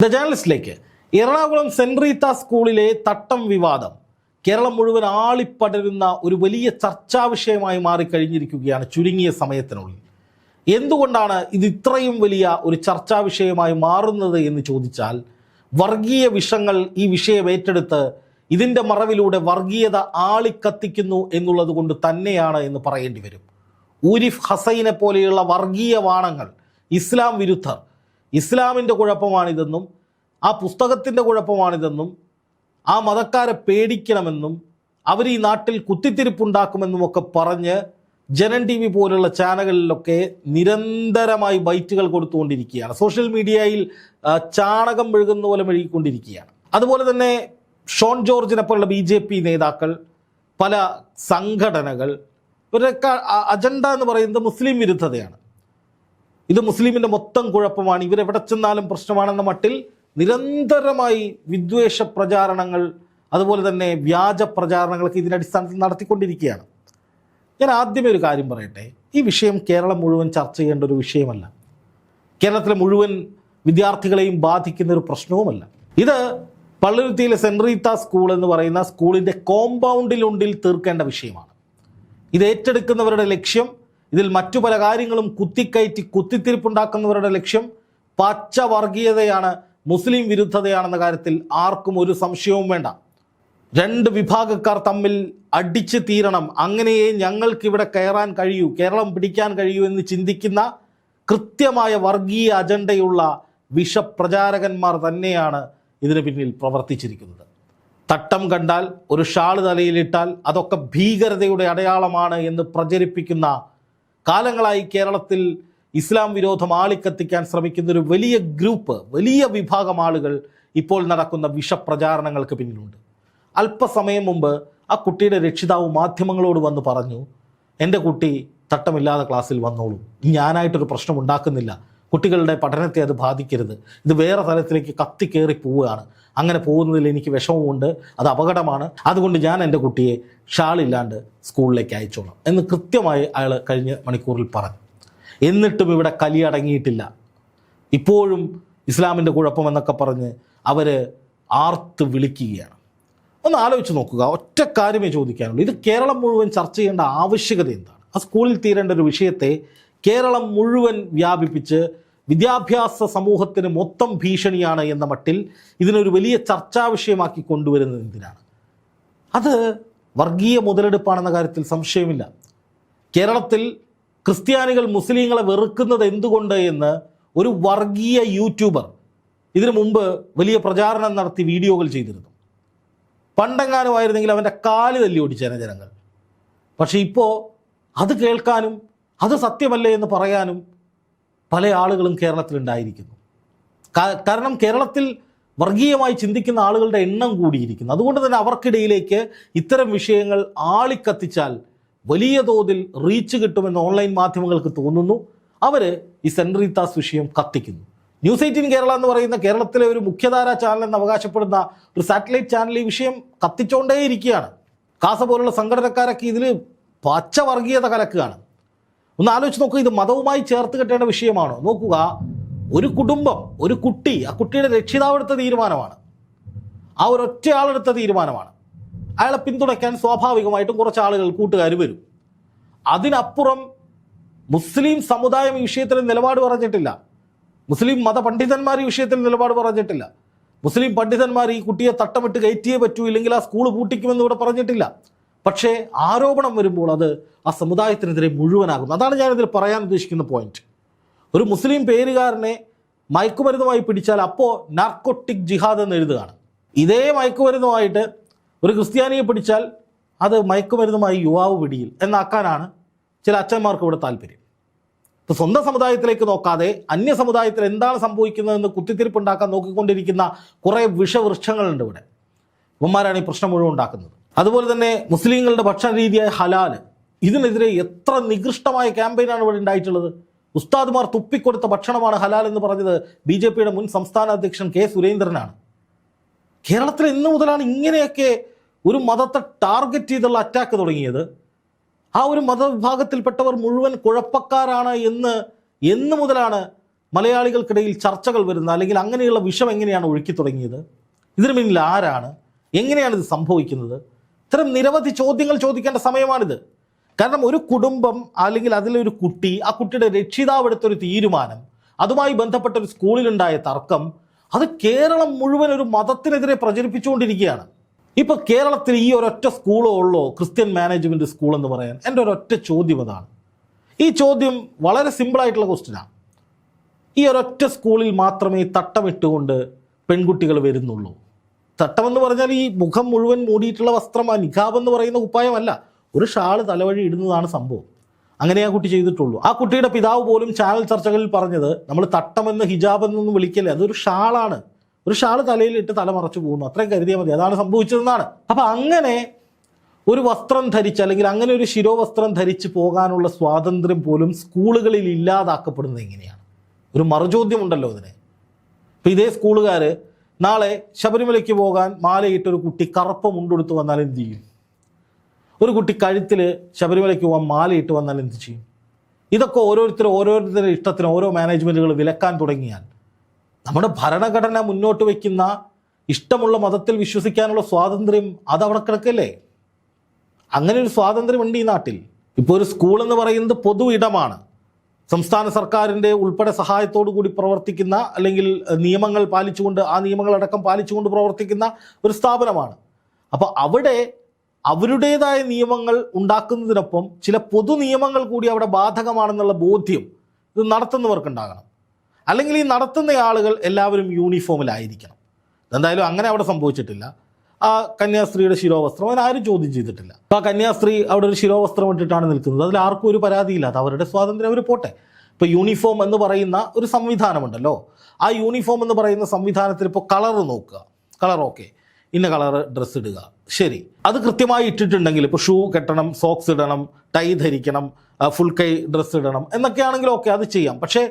The ജേർണലിസ്റ്റിലേക്ക് Ernakulam saint Rita സ്കൂളിലെ തട്ടം വിവാദം. കേരളം മുഴുവൻ ആളിപ്പടരുന്ന ഒരു വലിയ ചർച്ചാ വിഷയമായി മാറിക്കഴിഞ്ഞിരിക്കുകയാണ് ചുരുങ്ങിയ സമയത്തിനുള്ളിൽ. എന്തുകൊണ്ടാണ് ഇത് ഇത്രയും വലിയ ഒരു ചർച്ചാ വിഷയമായി മാറുന്നത് എന്ന് ചോദിച്ചാൽ വർഗീയ വിഷങ്ങൾ ഈ വിഷയം ഏറ്റെടുത്ത് ഇതിന്റെ മറവിലൂടെ വർഗീയത ആളിക്കത്തിക്കുന്നു എന്നുള്ളത് കൊണ്ട് തന്നെയാണ് എന്ന് പറയേണ്ടി വരും. ഊരിഫ് ഹസൈനെ പോലെയുള്ള വർഗീയ വാണങ്ങൾ ഇസ്ലാം വിരുദ്ധർ ഇസ്ലാമിന്റെ കുഴപ്പമാണിതെന്നും ആ പുസ്തകത്തിന്റെ കുഴപ്പമാണിതെന്നും ആ മതക്കാരെ പേടിക്കണമെന്നും അവർ ഈ നാട്ടിൽ കുത്തിത്തിരിപ്പുണ്ടാക്കുമെന്നും ഒക്കെ പറഞ്ഞ് ജനൻ ടി വി പോലുള്ള ചാനലുകളിലൊക്കെ നിരന്തരമായി ബൈറ്റുകൾ കൊടുത്തുകൊണ്ടിരിക്കുകയാണ്. സോഷ്യൽ മീഡിയയിൽ ചാണകം മെഴുകുന്ന പോലെ മെഴുകിക്കൊണ്ടിരിക്കുകയാണ്. അതുപോലെ തന്നെ ഷോൺ ജോർജിനെ പോലുള്ള ബി ജെ പി നേതാക്കൾ പല സംഘടനകൾ ഇവരുടെ അജണ്ട എന്ന് പറയുന്നത് മുസ്ലിം വിരുദ്ധതയാണ്. ഇത് മുസ്ലിമിന്റെ മൊത്തം കുഴപ്പമാണ്. ഇവരെവിടെ ചെന്നാലും പ്രശ്നമാണെന്ന മട്ടിൽ നിരന്തരമായി വിദ്വേഷ പ്രചാരണങ്ങൾ അതുപോലെ തന്നെ വ്യാജ പ്രചാരണങ്ങളൊക്കെ ഇതിന്റെ അടിസ്ഥാനത്തിൽ നടത്തിക്കൊണ്ടിരിക്കുകയാണ്. ഞാൻ ആദ്യമേ ഒരു കാര്യം പറയട്ടെ. ഈ വിഷയം കേരളം മുഴുവൻ ചർച്ച ചെയ്യേണ്ട ഒരു വിഷയമല്ല. കേരളത്തിലെ മുഴുവൻ വിദ്യാർത്ഥികളെയും ബാധിക്കുന്ന ഒരു പ്രശ്നവുമല്ല. ഇത് പള്ളുരുത്തിയിലെ സെന്റ് റീത്ത സ്കൂൾ എന്ന് പറയുന്ന സ്കൂളിന്റെ കോമ്പൗണ്ടിലുണ്ടിൽ തീർക്കേണ്ട വിഷയമാണ്. ഇത് ഏറ്റെടുക്കുന്നവരുടെ ലക്ഷ്യം ഇതിൽ മറ്റു പല കാര്യങ്ങളും കുത്തിക്കയറ്റി കുത്തിത്തിരിപ്പുണ്ടാക്കുന്നവരുടെ ലക്ഷ്യം പച്ച വർഗീയതയാണ് മുസ്ലിം വിരുദ്ധതയാണെന്ന കാര്യത്തിൽ ആർക്കും ഒരു സംശയവും വേണ്ട. രണ്ട് വിഭാഗക്കാർ തമ്മിൽ അടിച്ച് തീരണം. അങ്ങനെയേ ഞങ്ങൾക്ക് ഇവിടെ കയറാൻ കഴിയൂ കേരളം പിടിക്കാൻ കഴിയൂ എന്ന് ചിന്തിക്കുന്ന കൃത്യമായ വർഗീയ അജണ്ടയുള്ള വിഷപ്രചാരകന്മാർ തന്നെയാണ് ഇതിന് പിന്നിൽ പ്രവർത്തിച്ചിരിക്കുന്നത്. തട്ടം കണ്ടാൽ ഒരു ഷാൾ തലയിലിട്ടാൽ അതൊക്കെ ഭീകരതയുടെ അടയാളമാണ് എന്ന് പ്രചരിപ്പിക്കുന്ന കാലങ്ങളായി കേരളത്തിൽ ഇസ്ലാം വിരോധം ആളിക്കത്തിക്കാൻ ശ്രമിക്കുന്ന ഒരു വലിയ ഗ്രൂപ്പ് വലിയ വിഭാഗം ആളുകൾ ഇപ്പോൾ നടക്കുന്ന വിഷപ്രചാരണങ്ങൾക്ക് പിന്നിലുണ്ട്. അല്പസമയം മുമ്പ് ആ കുട്ടിയുടെ രക്ഷിതാവ് മാധ്യമങ്ങളോട് വന്ന് പറഞ്ഞു എന്റെ കുട്ടി തട്ടമില്ലാതെ ക്ലാസ്സിൽ വന്നോളൂ. ഞാനായിട്ടൊരു പ്രശ്നം ഉണ്ടാക്കുന്നില്ല. കുട്ടികളുടെ പഠനത്തെ അത് ബാധിക്കരുത്. ഇത് വേറെ തലത്തിലേക്ക് കത്തിക്കേറി പോവുകയാണ്. അങ്ങനെ പോകുന്നതിൽ എനിക്ക് വിഷമമുണ്ട് അത് അപകടമാണ്. അതുകൊണ്ട് ഞാൻ എന്റെ കുട്ടിയെ ഷാളില്ലാണ്ട് സ്കൂളിലേക്ക് അയച്ചോളാം എന്ന് കൃത്യമായി അയാൾ കഴിഞ്ഞ മണിക്കൂറിൽ പറഞ്ഞു. എന്നിട്ടും ഇവിടെ കലി അടങ്ങിയിട്ടില്ല. ഇപ്പോഴും ഇസ്ലാമിന്റെ കുഴപ്പമെന്നൊക്കെ പറഞ്ഞ് അവർ ആർത്ത് വിളിക്കുകയാണ്. ഒന്ന് ആലോചിച്ച് നോക്കുക. ഒറ്റ കാര്യമേ ചോദിക്കാനുള്ളൂ. ഇത് കേരളം മുഴുവൻ ചർച്ച ചെയ്യേണ്ട ആവശ്യകത എന്താണ്? ആ സ്കൂളിൽ തീരേണ്ട ഒരു വിഷയത്തെ കേരളം മുഴുവൻ വ്യാപിപ്പിച്ച് വിദ്യാഭ്യാസ സമൂഹത്തിന് മൊത്തം ഭീഷണിയാണ് എന്ന മട്ടിൽ ഇതിനൊരു വലിയ ചർച്ചാ വിഷയമാക്കി കൊണ്ടുവരുന്നത് എന്തിനാണ്? അത് വർഗീയ മുതലെടുപ്പാണെന്ന കാര്യത്തിൽ സംശയമില്ല. കേരളത്തിൽ ക്രിസ്ത്യാനികൾ മുസ്ലിങ്ങളെ വെറുക്കുന്നത് എന്തുകൊണ്ട് എന്ന് ഒരു വർഗീയ യൂട്യൂബർ ഇതിനു മുമ്പ് വലിയ പ്രചാരണം നടത്തി വീഡിയോകൾ ചെയ്തിരുന്നു. പണ്ടെങ്ങാനുമായിരുന്നെങ്കിൽ അവന്റെ കാൽ തല്ലി ഓടിച്ചേനെ ജനങ്ങൾ. പക്ഷേ ഇപ്പോൾ അത് കേൾക്കാനും അത് സത്യമല്ലേ എന്ന് പറയാനും പല ആളുകളും കേരളത്തിലുണ്ടായിരിക്കുന്നു. കാരണം കേരളത്തിൽ വർഗീയമായി ചിന്തിക്കുന്ന ആളുകളുടെ എണ്ണം കൂടിയിരിക്കുന്നു. അതുകൊണ്ട് തന്നെ അവർക്കിടയിലേക്ക് ഇത്തരം വിഷയങ്ങൾ ആളിക്കത്തിച്ചാൽ വലിയ തോതിൽ റീച്ച് കിട്ടുമെന്ന് ഓൺലൈൻ മാധ്യമങ്ങൾക്ക് തോന്നുന്നു. അവർ ഈ സെൻട്രീത്താസ് വിഷയം കത്തിക്കുന്നു. ന്യൂസ് എയ്റ്റീൻ കേരള എന്ന് പറയുന്ന കേരളത്തിലെ ഒരു മുഖ്യധാരാ ചാനൽ എന്ന് അവകാശപ്പെടുന്ന ഒരു സാറ്റലൈറ്റ് ചാനൽ ഈ വിഷയം കത്തിച്ചുകൊണ്ടേയിരിക്കുകയാണ് കാസ പോലുള്ള സംഘടനക്കാരൊക്കെ ഇതിൽ പച്ച വർഗീയത കലക്കുകയാണ്. ഒന്ന് ആലോചിച്ച് നോക്കുക ഇത് മതവുമായി ചേർത്ത് കെട്ടേണ്ട വിഷയമാണ്? നോക്കുക ഒരു കുടുംബം ഒരു കുട്ടി ആ കുട്ടിയുടെ രക്ഷിതാവ് എടുത്ത തീരുമാനമാണ്. ആ ഒരൊറ്റ ആളെടുത്ത തീരുമാനമാണ്. അയാളെ പിന്തുണയ്ക്കാൻ സ്വാഭാവികമായിട്ടും കുറച്ച് ആളുകൾ കൂട്ടുകാർ വരും. അതിനപ്പുറം മുസ്ലിം സമുദായം ഈ വിഷയത്തിൽ നിലപാട് പറഞ്ഞിട്ടില്ല. മുസ്ലിം മതപണ്ഡിതന്മാർ ഈ വിഷയത്തിൽ നിലപാട് പറഞ്ഞിട്ടില്ല. മുസ്ലിം പണ്ഡിതന്മാർ ഈ കുട്ടിയെ തട്ടമിട്ട് കയറ്റിയേ പറ്റൂ ഇല്ലെങ്കിൽ ആ സ്കൂൾ പൂട്ടിക്കുമെന്ന് ഇവിടെ പറഞ്ഞിട്ടില്ല. പക്ഷേ ആരോപണം വരുമ്പോൾ അത് ആ സമുദായത്തിനെതിരെ മുഴുവനാകുന്നു. അതാണ് ഞാനിതിൽ പറയാൻ ഉദ്ദേശിക്കുന്ന പോയിന്റ് ഒരു മുസ്ലിം പേരുകാരനെ മയക്കുമരുന്നുമായി പിടിച്ചാൽ അപ്പോൾ നാർക്കോട്ടിക് ജിഹാദ് എന്ന് എഴുതുകയാണ്. ഇതേ മയക്കുമരുന്നുമായിട്ട് ഒരു ക്രിസ്ത്യാനിയെ പിടിച്ചാൽ അത് മയക്കുമരുന്നുമായി യുവാവ് പിടിയിൽ എന്നാക്കാനാണ് ചില അച്ഛന്മാർക്ക് ഇവിടെ താല്പര്യം. ഇപ്പോൾ സ്വന്തം സമുദായത്തിലേക്ക് നോക്കാതെ അന്യ സമുദായത്തിൽ എന്താണ് സംഭവിക്കുന്നതെന്ന് കുത്തിത്തിരിപ്പുണ്ടാക്കാൻ നോക്കിക്കൊണ്ടിരിക്കുന്ന കുറേ വിഷവൃക്ഷങ്ങളുണ്ട് ഇവിടെ. ഇവന്മാരാണ് ഈ പ്രശ്നം മുഴുവൻ ഉണ്ടാക്കുന്നത്. അതുപോലെ തന്നെ മുസ്ലിങ്ങളുടെ ഭക്ഷണ രീതിയായ ഹലാൽ ഇതിനെതിരെ എത്ര നികൃഷ്ടമായ ക്യാമ്പയിനാണ് ഇവിടെ ഉണ്ടായിട്ടുള്ളത്? ഉസ്താദുമാർ തുപ്പിക്കൊടുത്ത ഭക്ഷണമാണ് ഹലാൽ എന്ന് പറഞ്ഞത് ബി ജെ പിയുടെ മുൻ സംസ്ഥാന അധ്യക്ഷൻ കെ സുരേന്ദ്രനാണ്. കേരളത്തിൽ ഇന്ന് മുതലാണ് ഇങ്ങനെയൊക്കെ ഒരു മതത്തെ ടാർഗറ്റ് ചെയ്തുള്ള അറ്റാക്ക് തുടങ്ങിയത്. ആ ഒരു മതവിഭാഗത്തിൽപ്പെട്ടവർ മുഴുവൻ കുഴപ്പക്കാരാണ് എന്ന് എന്ന് മുതലാണ് മലയാളികൾക്കിടയിൽ ചർച്ചകൾ വരുന്നത്. അല്ലെങ്കിൽ അങ്ങനെയുള്ള വിഷം എങ്ങനെയാണ് ഒഴുക്കി തുടങ്ങിയത്? ഇതിനു പിന്നിൽ ആരാണ്? എങ്ങനെയാണ് ഇത് സംഭവിക്കുന്നത്? ഇത്തരം നിരവധി ചോദ്യങ്ങൾ ചോദിക്കേണ്ട സമയമാണിത്. കാരണം ഒരു കുടുംബം അല്ലെങ്കിൽ അതിലൊരു കുട്ടി ആ കുട്ടിയുടെ രക്ഷിതാവ് എടുത്തൊരു തീരുമാനം അതുമായി ബന്ധപ്പെട്ട ഒരു സ്കൂളിലുണ്ടായ തർക്കം അത് കേരളം മുഴുവൻ ഒരു മതത്തിനെതിരെ പ്രചരിപ്പിച്ചുകൊണ്ടിരിക്കുകയാണ്. ഇപ്പൊ കേരളത്തിൽ ഈ ഒരൊറ്റ സ്കൂളോ ഉള്ളോ ക്രിസ്ത്യൻ മാനേജ്മെന്റ് സ്കൂൾ എന്ന് പറയാൻ എന്റെ ഒരൊറ്റ ചോദ്യം അതാണ്. ഈ ചോദ്യം വളരെ സിമ്പിളായിട്ടുള്ള ക്വസ്റ്റ്യനാണ് ഈ ഒരൊറ്റ സ്കൂളിൽ മാത്രമേ തട്ടമിട്ടുകൊണ്ട് പെൺകുട്ടികൾ വരുന്നുള്ളൂ. തട്ടമെന്ന് പറഞ്ഞാൽ ഈ മുഖം മുഴുവൻ മൂടിയിട്ടുള്ള വസ്ത്രം ആ നിഖാബ് എന്ന് പറയുന്ന കുപ്പായമല്ല. ഒരു ഷാൾ തലവഴി ഇടുന്നതാണ് സംഭവം. അങ്ങനെ ആ കുട്ടി ചെയ്തിട്ടുള്ളൂ. ആ കുട്ടിയുടെ പിതാവ് പോലും ചാനൽ ചർച്ചകളിൽ പറഞ്ഞത് നമ്മൾ തട്ടമെന്ന് ഹിജാബ് എന്നൊന്നും വിളിക്കല്ലേ? അതൊരു ഷാളാണ്. ഒരു ഷാൾ തലയിൽ ഇട്ട് തല മറച്ചു പോകുന്നു. അത്രയും കരുതിയാൽ മതി. അതാണ് സംഭവിച്ചതെന്നാണ്. അപ്പം അങ്ങനെ ഒരു വസ്ത്രം ധരിച്ച് അല്ലെങ്കിൽ അങ്ങനെ ഒരു ശിരോവസ്ത്രം ധരിച്ച് പോകാനുള്ള സ്വാതന്ത്ര്യം പോലും സ്കൂളുകളിൽ ഇല്ലാതാക്കപ്പെടുന്നത് എങ്ങനെയാണ്? ഒരു മറുചോദ്യമുണ്ടല്ലോ ഇതിന്. ഇപ്പം ഇതേ സ്കൂളുകാർ നാളെ ശബരിമലയ്ക്ക് പോകാൻ മാലയിട്ടൊരു കുട്ടി കറുപ്പ മുണ്ടെടുത്ത് വന്നാൽ എന്ത് ചെയ്യും? ഒരു കുട്ടി കഴുത്തിൽ ശബരിമലയ്ക്ക് പോകാൻ മാലയിട്ട് വന്നാൽ എന്ത് ചെയ്യും? ഇതൊക്കെ ഓരോരുത്തരും ഓരോരുത്തരുടെ ഇഷ്ടത്തിന് ഓരോ മാനേജ്മെന്റുകൾ വിലക്കാൻ തുടങ്ങിയാൽ നമ്മുടെ ഭരണഘടന മുന്നോട്ട് വയ്ക്കുന്ന ഇഷ്ടമുള്ള മതത്തിൽ വിശ്വസിക്കാനുള്ള സ്വാതന്ത്ര്യം അത് അവിടെ കിടക്കല്ലേ? അങ്ങനെ ഒരു സ്വാതന്ത്ര്യമുണ്ട് ഈ നാട്ടിൽ. ഇപ്പോൾ ഒരു സ്കൂൾ എന്ന് പറയുന്നത് പൊതു ഇടമാണ്. സംസ്ഥാന സർക്കാരിന്റെ ഉൾപ്പെടെ സഹായത്തോടു കൂടി പ്രവർത്തിക്കുന്ന അല്ലെങ്കിൽ നിയമങ്ങൾ പാലിച്ചുകൊണ്ട് ആ നിയമങ്ങളടക്കം പാലിച്ചുകൊണ്ട് പ്രവർത്തിക്കുന്ന ഒരു സ്ഥാപനമാണ്. അപ്പോൾ അവിടെ അവരുടേതായ നിയമങ്ങൾ ഉണ്ടാക്കുന്നതിനൊപ്പം ചില പൊതു നിയമങ്ങൾ കൂടി അവിടെ ബാധകമാണെന്നുള്ള ബോധ്യം ഇത് നടത്തുന്നവർക്കുണ്ടാകണം. അല്ലെങ്കിൽ ഈ നടത്തുന്ന ആളുകൾ എല്ലാവരും യൂണിഫോമിലായിരിക്കണം എന്തായാലും അങ്ങനെ അവിടെ സംഭവിച്ചിട്ടില്ല. ആ കന്യാസ്ത്രീയുടെ ശിരോവസ്ത്രം ആരും ചോദ്യം ചെയ്തിട്ടില്ല. ആ കന്യാസ്ത്രീ അവിടെ ഒരു ശിരോവസ്ത്രം ഇട്ടിട്ടാണ് നിൽക്കുന്നത്. അതിൽ ആർക്കും ഒരു പരാതിയില്ലാതെ അവരുടെ സ്വാതന്ത്ര്യം അവർ പോട്ടെ. ഇപ്പോൾ യൂണിഫോം എന്ന് പറയുന്ന ഒരു സംവിധാനമുണ്ടല്ലോ. ആ യൂണിഫോം എന്ന് പറയുന്ന സംവിധാനത്തിൽ ഇപ്പോൾ കളർ നോക്കുക. കളർ ഓക്കെ ഇന്ന കളർ ഡ്രസ്സ് ഇടുക. ശരി. അത് കൃത്യമായി ഇട്ടിട്ടുണ്ടെങ്കിൽ ഇപ്പോൾ ഷൂ കെട്ടണം സോക്സ് ഇടണം ടൈ ധരിക്കണം ഫുൾ കൈ ഡ്രസ്സ് ഇടണം എന്നൊക്കെയാണെങ്കിൽ ഓക്കെ അത് ചെയ്യാം. പക്ഷേ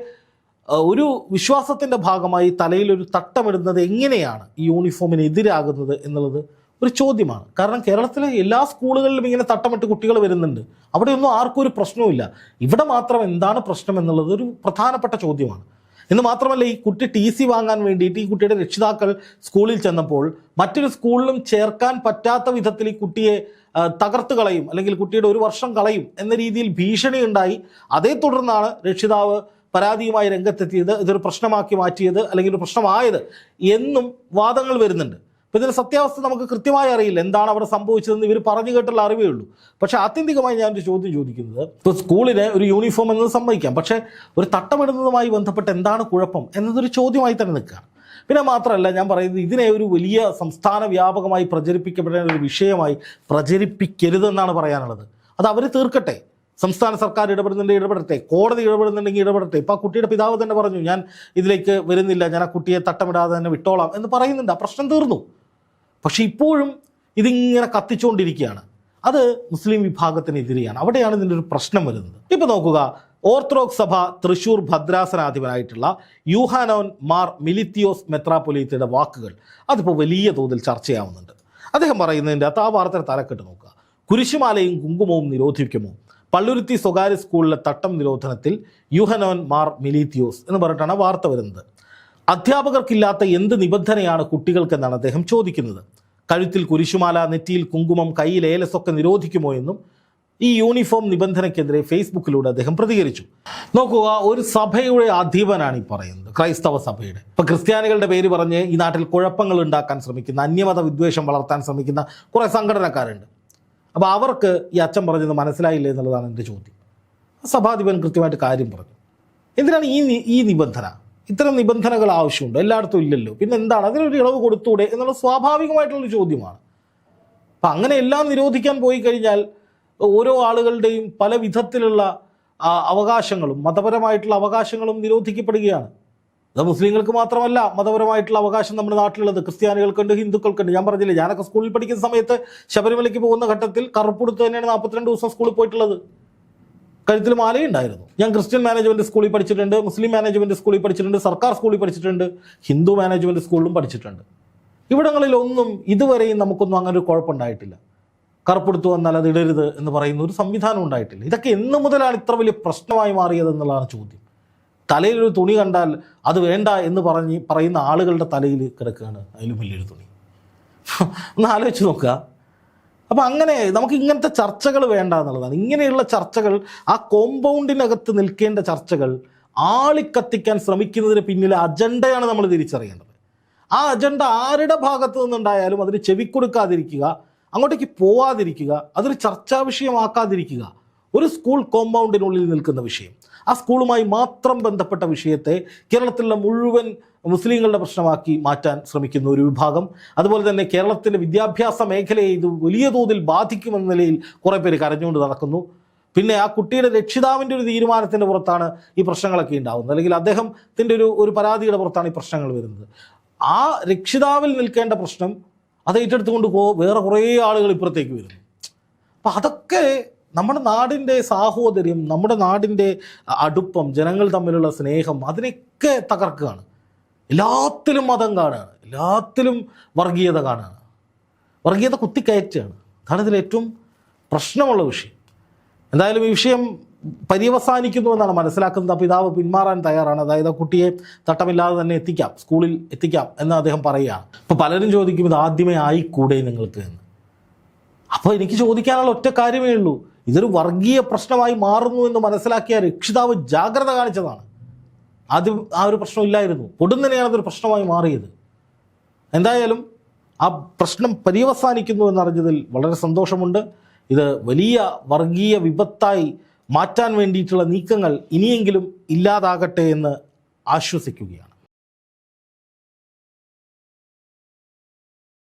ഒരു വിശ്വാസത്തിന്റെ ഭാഗമായി തലയിൽ ഒരു തട്ടമിടുന്നത് എങ്ങനെയാണ് ഈ യൂണിഫോമിന് എതിരാകുന്നത് എന്നുള്ളത് ഒരു ചോദ്യമാണ്. കാരണം കേരളത്തിലെ എല്ലാ സ്കൂളുകളിലും ഇങ്ങനെ തട്ടമിട്ട് കുട്ടികൾ വരുന്നുണ്ട്. അവിടെയൊന്നും ആർക്കും ഒരു പ്രശ്നവുമില്ല. ഇവിടെ മാത്രം എന്താണ് പ്രശ്നം എന്നുള്ളത് ഒരു പ്രധാനപ്പെട്ട ചോദ്യമാണ്. എന്ന് മാത്രമല്ല ഈ കുട്ടി ടി സി വാങ്ങാൻ വേണ്ടിയിട്ട് ഈ കുട്ടിയുടെ രക്ഷിതാക്കൾ സ്കൂളിൽ ചെന്നപ്പോൾ മറ്റൊരു സ്കൂളിലും ചേർക്കാൻ പറ്റാത്ത വിധത്തിൽ ഈ കുട്ടിയെ തകർത്ത് കളയും അല്ലെങ്കിൽ കുട്ടിയുടെ ഒരു വർഷം കളയും എന്ന രീതിയിൽ ഭീഷണി ഉണ്ടായി. അതേ തുടർന്നാണ് രക്ഷിതാവ് പരാതിയുമായി രംഗത്തെത്തിയത് ഇതൊരു പ്രശ്നമാക്കി മാറ്റിയത് അല്ലെങ്കിൽ ഒരു പ്രശ്നമായത് എന്നും വാദങ്ങൾ വരുന്നുണ്ട്. അപ്പോൾ ഇതിന്റെ സത്യാവസ്ഥ നമുക്ക് കൃത്യമായി അറിയില്ല. എന്താണ് അവിടെ സംഭവിച്ചതെന്ന് ഇവർ പറഞ്ഞു കേട്ടുള്ള അറിവേ ഉള്ളൂ. പക്ഷേ ആത്യന്തികമായി ഞാനൊരു ചോദ്യം ചോദിക്കുന്നത് ഇപ്പോൾ സ്കൂളിന് ഒരു യൂണിഫോം എന്നത് സമ്മതിക്കാം. പക്ഷേ ഒരു തട്ടമിടുന്നതുമായി ബന്ധപ്പെട്ട് എന്താണ് കുഴപ്പം എന്നതൊരു ചോദ്യമായി തന്നെ നിൽക്കുക പിന്നെ മാത്രമല്ല ഞാൻ പറയുന്നത് ഇതിനെ ഒരു വലിയ സംസ്ഥാന വ്യാപകമായി പ്രചരിപ്പിക്കപ്പെടേണ്ട ഒരു വിഷയമായി പ്രചരിപ്പിക്കരുതെന്നാണ് പറയാനുള്ളത്. അത് അവർ തീർക്കട്ടെ. സംസ്ഥാന സർക്കാർ ഇടപെടുന്നുണ്ടെങ്കിൽ ഇടപെടട്ടെ. കോടതി ഇടപെടുന്നുണ്ടെങ്കിൽ ഇടപെടട്ടെ. ഇപ്പോൾ ആ കുട്ടിയുടെ പിതാവ് തന്നെ പറഞ്ഞു ഞാൻ ഇതിലേക്ക് വരുന്നില്ല ഞാൻ ആ കുട്ടിയെ തട്ടമിടാതെ തന്നെ വിട്ടോളാം എന്ന് പറയുന്നുണ്ട്. ആ പ്രശ്നം തീർന്നു. പക്ഷെ ഇപ്പോഴും ഇതിങ്ങനെ കത്തിച്ചുകൊണ്ടിരിക്കുകയാണ്. അത് മുസ്ലിം വിഭാഗത്തിനെതിരെയാണ്. അവിടെയാണ് ഇതിന്റെ ഒരു പ്രശ്നം വരുന്നത്. ഇപ്പോൾ നോക്കുക ഓർത്തഡോക്സ് സഭ തൃശൂർ ഭദ്രാസനാധിപനായിട്ടുള്ള യൂഹാനോൻ മാർ മിലിത്തിയോസ് മെത്രാപൊലീത്തയുടെ വാക്കുകൾ അതിപ്പോൾ വലിയ തോതിൽ ചർച്ചയാവുന്നുണ്ട്. അദ്ദേഹം പറയുന്നതിന്റെ അകത്ത് ആ വാർത്തയുടെ തലക്കെട്ട് നോക്കുക. കുരിശുമാലയും കുങ്കുമവും നിരോധിക്കുമോ? പള്ളുരുത്തി സ്വകാര്യ സ്കൂളിലെ തട്ടം നിരോധനത്തിൽ യുഹനോൻ മാർ മിലീത്തിയോസ് എന്ന് പറഞ്ഞിട്ടാണ് വാർത്ത വരുന്നത്. അധ്യാപകർക്കില്ലാത്ത എന്ത് നിബന്ധനയാണ് കുട്ടികൾക്കെന്നാണ് അദ്ദേഹം ചോദിക്കുന്നത്. കഴുത്തിൽ കുരിശുമാല നെറ്റിയിൽ കുങ്കുമം കയ്യിൽ ഏലസൊക്കെ നിരോധിക്കുമോ എന്നും ഈ യൂണിഫോം നിബന്ധനയ്ക്കെതിരെ ഫേസ്ബുക്കിലൂടെ അദ്ദേഹം പ്രതികരിച്ചു. നോക്കുക ഒരു സഭയുടെ അധീപനാണ് ഈ പറയുന്നത് ക്രൈസ്തവ സഭയുടെ. ഇപ്പൊ ക്രിസ്ത്യാനികളുടെ പേര് പറഞ്ഞ് ഈ നാട്ടിൽ കുഴപ്പങ്ങൾ ഉണ്ടാക്കാൻ ശ്രമിക്കുന്ന അന്യമത വിദ്വേഷം വളർത്താൻ ശ്രമിക്കുന്ന കുറേ സംഘടനക്കാരുണ്ട്. അപ്പോൾ അവർക്ക് ഈ അച്ഛൻ പറഞ്ഞത് മനസ്സിലായില്ലേ എന്നുള്ളതാണ് എന്റെ ചോദ്യം. സഭാധിപൻ കൃത്യമായിട്ട് കാര്യം പറഞ്ഞു. എന്തിനാണ് ഈ ഈ നിബന്ധന? ഇത്തരം നിബന്ധനകൾ ആവശ്യമുണ്ടോ. എല്ലായിടത്തും ഇല്ലല്ലോ. പിന്നെ എന്താണ്? അതിനൊരു ഇളവ് കൊടുത്തൂടെ എന്നുള്ള സ്വാഭാവികമായിട്ടുള്ളൊരു ചോദ്യമാണ്. അപ്പം അങ്ങനെ എല്ലാം നിരോധിക്കാൻ പോയി കഴിഞ്ഞാൽ ഓരോ ആളുകളുടെയും പല വിധത്തിലുള്ള അവകാശങ്ങളും മതപരമായിട്ടുള്ള അവകാശങ്ങളും നിരോധിക്കപ്പെടുകയാണ്. അത് മുസ്ലിങ്ങൾക്ക് മാത്രമല്ല മതപരമായിട്ടുള്ള അവകാശം നമ്മുടെ നാട്ടിലുള്ളത്. ക്രിസ്ത്യാനികൾക്കുണ്ട് ഹിന്ദുക്കൾക്കുണ്ട്. ഞാൻ പറഞ്ഞില്ലേ ഞാനൊക്കെ സ്കൂളിൽ പഠിക്കുന്ന സമയത്ത് ശബരിമലയ്ക്ക് പോകുന്ന ഘട്ടത്തിൽ കറുപ്പെടുത്ത് തന്നെയാണ് നാൽപ്പത്തിരണ്ട് ദിവസം സ്കൂളിൽ പോയിട്ടുള്ളത്. കഴുത്തിൽ മാലയുണ്ടായിരുന്നു. ഞാൻ ക്രിസ്ത്യൻ മാനേജ്മെന്റ് സ്കൂളിൽ പഠിച്ചിട്ടുണ്ട് മുസ്ലിം മാനേജ്മെന്റ് സ്കൂളിൽ പഠിച്ചിട്ടുണ്ട് സർക്കാർ സ്കൂളിൽ പഠിച്ചിട്ടുണ്ട് ഹിന്ദു മാനേജ്മെന്റ് സ്കൂളിലും പഠിച്ചിട്ടുണ്ട്. ഇവിടങ്ങളിലൊന്നും ഇതുവരെയും നമുക്കൊന്നും അങ്ങനെ ഒരു കുഴപ്പമുണ്ടായിട്ടില്ല. കറുപ്പെടുത്തു വന്നാൽ അത് ഇടരുത് എന്ന് പറയുന്ന ഒരു സംവിധാനം ഉണ്ടായിട്ടില്ല. ഇതൊക്കെ എന്ന് മുതലാണ് ഇത്ര വലിയ പ്രശ്നമായി മാറിയത് എന്നുള്ളതാണ് ചോദ്യം. തലയിലൊരു തുണി കണ്ടാൽ അത് വേണ്ട എന്ന് പറഞ്ഞ് പറയുന്ന ആളുകളുടെ തലയിൽ കിടക്കുകയാണ് അതിലും വലിയൊരു തുണി. ഒന്ന് ആലോചിച്ച് നോക്കുക. അപ്പം അങ്ങനെ നമുക്ക് ഇങ്ങനത്തെ ചർച്ചകൾ വേണ്ട എന്നുള്ളതാണ്. ഇങ്ങനെയുള്ള ചർച്ചകൾ ആ കോമ്പൗണ്ടിനകത്ത് നിൽക്കേണ്ട ചർച്ചകൾ ആളിക്കത്തിക്കാൻ ശ്രമിക്കുന്നതിന് പിന്നിലെ അജണ്ടയാണ് നമ്മൾ തിരിച്ചറിയേണ്ടത്. ആ അജണ്ട ആരുടെ ഭാഗത്തു നിന്നുണ്ടായാലും അതിന് ചെവിക്കൊടുക്കാതിരിക്കുക അങ്ങോട്ടേക്ക് പോവാതിരിക്കുക അതൊരു ചർച്ചാ വിഷയമാക്കാതിരിക്കുക. ഒരു സ്കൂൾ കോമ്പൗണ്ടിനുള്ളിൽ നിൽക്കുന്ന വിഷയം. ആ സ്കൂളുമായി മാത്രം ബന്ധപ്പെട്ട വിഷയത്തെ കേരളത്തിലുള്ള മുഴുവൻ മുസ്ലിങ്ങളുടെ പ്രശ്നമാക്കി മാറ്റാൻ ശ്രമിക്കുന്ന ഒരു വിഭാഗം. അതുപോലെ തന്നെ കേരളത്തിന്റെ വിദ്യാഭ്യാസ മേഖലയെ ഇത് വലിയ തോതിൽ ബാധിക്കുമെന്ന നിലയിൽ കുറേ പേര് കരഞ്ഞുകൊണ്ട് നടക്കുന്നു. പിന്നെ ആ കുട്ടിയുടെ രക്ഷിതാവിന്റെ ഒരു തീരുമാനത്തിന്റെ പുറത്താണ് ഈ പ്രശ്നങ്ങളൊക്കെ ഉണ്ടാകുന്നത് അല്ലെങ്കിൽ അദ്ദേഹത്തിന്റെ ഒരു ഒരു പരാതിയുടെ പുറത്താണ് ഈ പ്രശ്നങ്ങൾ വരുന്നത്. ആ രക്ഷിതാവിൽ നിൽക്കേണ്ട പ്രശ്നം അത് ഏറ്റെടുത്തുകൊണ്ട് പോ വേറെ കുറേ ആളുകൾ ഇപ്പുറത്തേക്ക് വരുന്നു. അപ്പം അതൊക്കെ നമ്മുടെ നാടിന്റെ സാഹോദര്യം നമ്മുടെ നാടിന്റെ അടുപ്പം ജനങ്ങൾ തമ്മിലുള്ള സ്നേഹം അതിനൊക്കെ തകർക്കുകയാണ്. എല്ലാത്തിലും മതം കാണുകയാണ്. എല്ലാത്തിലും വർഗീയത കാണുകയാണ്. വർഗീയത കുത്തിക്കയറ്റുകയാണ്. അതാണ് ഇതിൽ ഏറ്റവും പ്രശ്നമുള്ള വിഷയം. എന്തായാലും ഈ വിഷയം പര്യവസാനിക്കുന്നു എന്നാണ് മനസ്സിലാക്കുന്നത്. പിതാവ് പിന്മാറാൻ തയ്യാറാണ്. അതായത് കുട്ടിയെ തട്ടമില്ലാതെ തന്നെ എത്തിക്കാം സ്കൂളിൽ എത്തിക്കാം എന്ന് അദ്ദേഹം പറയുകയാണ്. ഇപ്പോൾ പലരും ചോദിക്കും ഇത് ആദ്യമേ ആയിക്കൂടെ നിങ്ങൾക്ക്? എന്ന്. അപ്പോൾ എനിക്ക് ചോദിക്കാനുള്ള ഒറ്റ കാര്യമേ ഉള്ളൂ. ഇതൊരു വർഗീയ പ്രശ്നമായി മാറുന്നു എന്ന് മനസ്സിലാക്കിയ രക്ഷിതാവ് ജാഗ്രത കാണിച്ചതാണ്. അത് ആ ഒരു പ്രശ്നമില്ലായിരുന്നു പൊടുന്നനെയാണ് അതൊരു പ്രശ്നമായി മാറിയത്. എന്തായാലും ആ പ്രശ്നം പര്യവസാനിക്കുന്നു എന്നറിഞ്ഞതിൽ വളരെ സന്തോഷമുണ്ട്. ഇത് വലിയ വർഗീയ വിപത്തായി മാറ്റാൻ വേണ്ടിയിട്ടുള്ള നീക്കങ്ങൾ ഇനിയെങ്കിലും ഇല്ലാതാകട്ടെ എന്ന് ആശ്വസിക്കുകയാണ്.